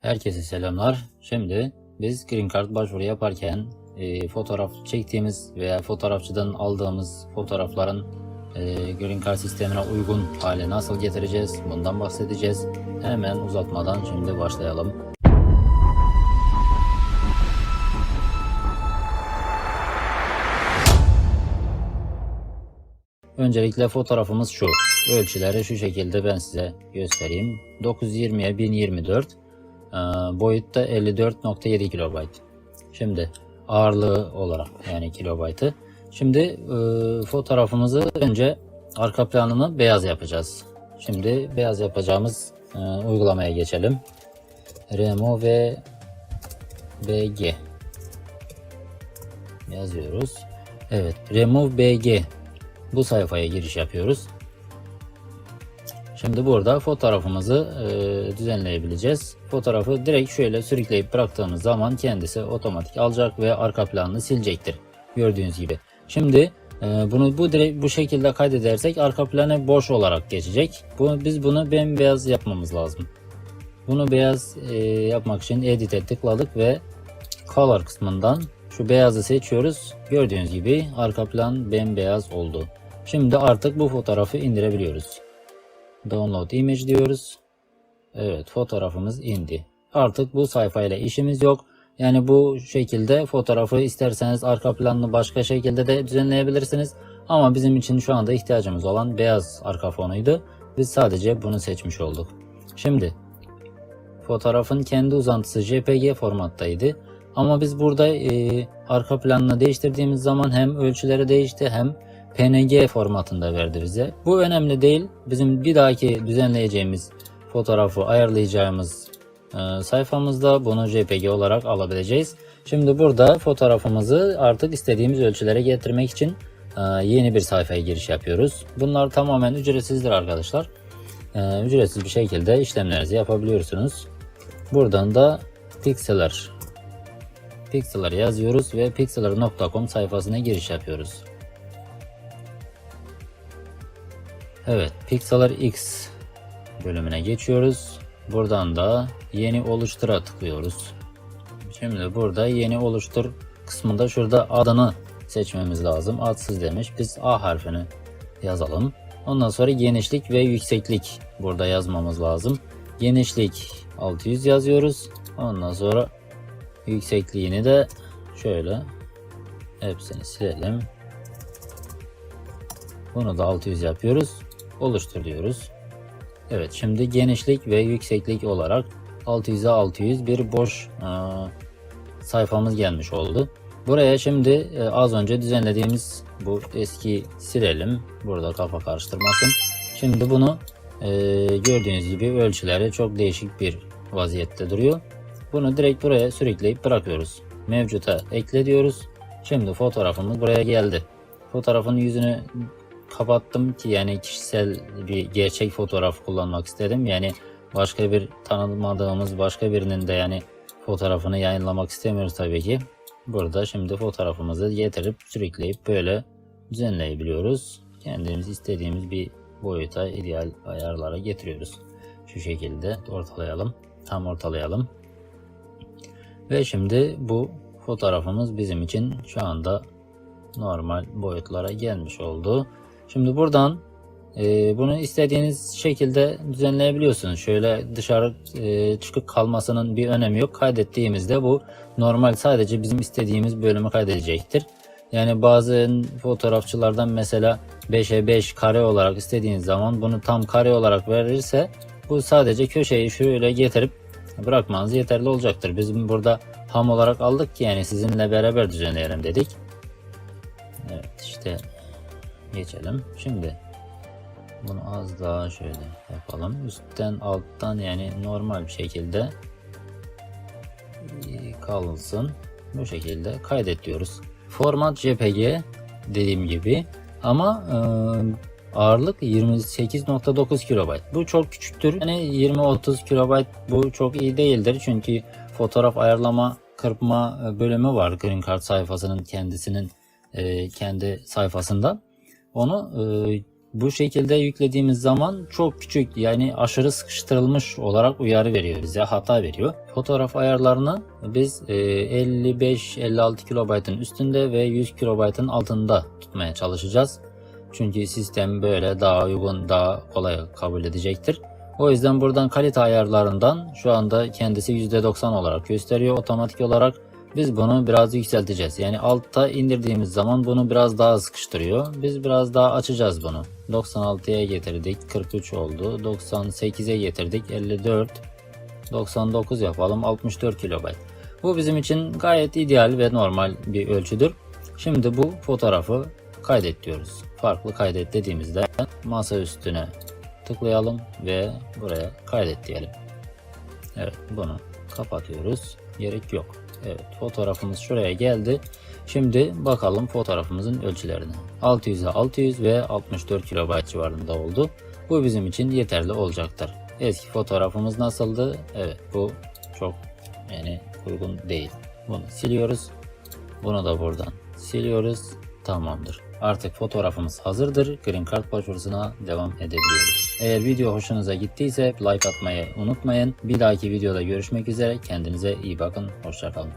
Herkese selamlar. Şimdi biz Green Card başvuru yaparken e, fotoğraf çektiğimiz veya fotoğrafçıdan aldığımız fotoğrafların e, Green Card sistemine uygun hale nasıl getireceğiz? Bundan bahsedeceğiz. Hemen uzatmadan şimdi başlayalım. Öncelikle fotoğrafımız şu. Ölçüleri şu şekilde ben size göstereyim. 920'ye 1024. Ee, boyut da 54.7 kilobayt. Şimdi ağırlığı olarak yani kilobaytı. Şimdi e, fotoğrafımızı önce arka planını beyaz yapacağız. Şimdi beyaz yapacağımız e, uygulamaya geçelim. Remo ve BG yazıyoruz. Evet, Remove BG bu sayfaya giriş yapıyoruz. Şimdi burada fotoğrafımızı e, düzenleyebileceğiz. Fotoğrafı direkt şöyle sürükleyip bıraktığımız zaman kendisi otomatik alacak ve arka planını silecektir. Gördüğünüz gibi. Şimdi e, bunu bu direkt bu şekilde kaydedersek arka planı boş olarak geçecek. Bu, biz bunu bembeyaz yapmamız lazım. Bunu beyaz e, yapmak için edit'e tıkladık ve color kısmından şu beyazı seçiyoruz. Gördüğünüz gibi arka plan bembeyaz oldu. Şimdi artık bu fotoğrafı indirebiliyoruz. Download image diyoruz. Evet fotoğrafımız indi. Artık bu sayfayla işimiz yok. Yani bu şekilde fotoğrafı isterseniz arka planını başka şekilde de düzenleyebilirsiniz. Ama bizim için şu anda ihtiyacımız olan beyaz arka fonuydu. Biz sadece bunu seçmiş olduk. Şimdi fotoğrafın kendi uzantısı JPG formattaydı. Ama biz burada e, arka planını değiştirdiğimiz zaman hem ölçüleri değişti hem PNG formatında verdi bize. Bu önemli değil. Bizim bir dahaki düzenleyeceğimiz fotoğrafı ayarlayacağımız e, sayfamızda bunu JPG olarak alabileceğiz. Şimdi burada fotoğrafımızı artık istediğimiz ölçülere getirmek için e, yeni bir sayfaya giriş yapıyoruz. Bunlar tamamen ücretsizdir arkadaşlar. E, ücretsiz bir şekilde işlemlerinizi yapabiliyorsunuz. Buradan da Pixeler Pixeler yazıyoruz ve pixeler.com sayfasına giriş yapıyoruz. Evet, Pixeler X bölümüne geçiyoruz. Buradan da yeni oluştura tıklıyoruz. Şimdi burada yeni oluştur kısmında şurada adını seçmemiz lazım. Adsız demiş. Biz A harfini yazalım. Ondan sonra genişlik ve yükseklik burada yazmamız lazım. Genişlik 600 yazıyoruz. Ondan sonra yüksekliğini de şöyle hepsini silelim. Bunu da 600 yapıyoruz. Oluştur diyoruz. Evet şimdi genişlik ve yükseklik olarak 600'e 600 bir boş e, sayfamız gelmiş oldu. Buraya şimdi e, az önce düzenlediğimiz bu eski silelim. Burada kafa karıştırmasın. Şimdi bunu e, gördüğünüz gibi ölçüleri çok değişik bir vaziyette duruyor. Bunu direkt buraya sürükleyip bırakıyoruz. Mevcuta ekle diyoruz. Şimdi fotoğrafımız buraya geldi. Fotoğrafın yüzünü kapattım ki yani kişisel bir gerçek fotoğraf kullanmak istedim. Yani başka bir tanımadığımız başka birinin de yani fotoğrafını yayınlamak istemiyoruz tabii ki. Burada şimdi fotoğrafımızı getirip sürükleyip böyle düzenleyebiliyoruz. Kendimiz istediğimiz bir boyuta ideal ayarlara getiriyoruz. Şu şekilde ortalayalım. Tam ortalayalım. Ve şimdi bu fotoğrafımız bizim için şu anda normal boyutlara gelmiş oldu. Şimdi buradan e, bunu istediğiniz şekilde düzenleyebiliyorsunuz. Şöyle dışarı e, çıkıp kalmasının bir önemi yok. Kaydettiğimizde bu normal sadece bizim istediğimiz bölümü kaydedecektir. Yani bazı fotoğrafçılardan mesela 5'e 5 kare olarak istediğiniz zaman bunu tam kare olarak verirse bu sadece köşeyi şöyle getirip bırakmanız yeterli olacaktır. Bizim burada ham olarak aldık ki yani sizinle beraber düzenleyelim dedik. Evet işte geçelim. Şimdi bunu az daha şöyle yapalım. Üstten alttan yani normal bir şekilde kalsın. Bu şekilde kaydet diyoruz. Format JPG dediğim gibi ama e, ağırlık 28.9 KB. Bu çok küçüktür. Yani 20-30 KB bu çok iyi değildir. Çünkü fotoğraf ayarlama kırpma bölümü var Green Card sayfasının kendisinin e, kendi sayfasında. Onu e, Bu şekilde yüklediğimiz zaman çok küçük yani aşırı sıkıştırılmış olarak uyarı veriyor bize hata veriyor. Fotoğraf ayarlarını biz e, 55-56 kilobaytın üstünde ve 100 kilobaytın altında tutmaya çalışacağız. Çünkü sistem böyle daha uygun daha kolay kabul edecektir. O yüzden buradan kalite ayarlarından şu anda kendisi %90 olarak gösteriyor otomatik olarak. Biz bunu biraz yükselteceğiz. Yani altta indirdiğimiz zaman bunu biraz daha sıkıştırıyor. Biz biraz daha açacağız bunu. 96'ya getirdik. 43 oldu. 98'e getirdik. 54. 99 yapalım. 64 kilobayt. Bu bizim için gayet ideal ve normal bir ölçüdür. Şimdi bu fotoğrafı kaydet diyoruz. Farklı kaydet dediğimizde masa üstüne tıklayalım ve buraya kaydet diyelim. Evet bunu kapatıyoruz. Gerek yok. Evet fotoğrafımız şuraya geldi. Şimdi bakalım fotoğrafımızın ölçülerine. 600'e 600 ve 64 KB civarında oldu. Bu bizim için yeterli olacaktır. Eski fotoğrafımız nasıldı? Evet bu çok yani uygun değil. Bunu siliyoruz. Bunu da buradan siliyoruz. Tamamdır. Artık fotoğrafımız hazırdır. Green Card başvurusuna devam edebiliyoruz. Eğer video hoşunuza gittiyse like atmayı unutmayın. Bir dahaki videoda görüşmek üzere. Kendinize iyi bakın. Hoşçakalın.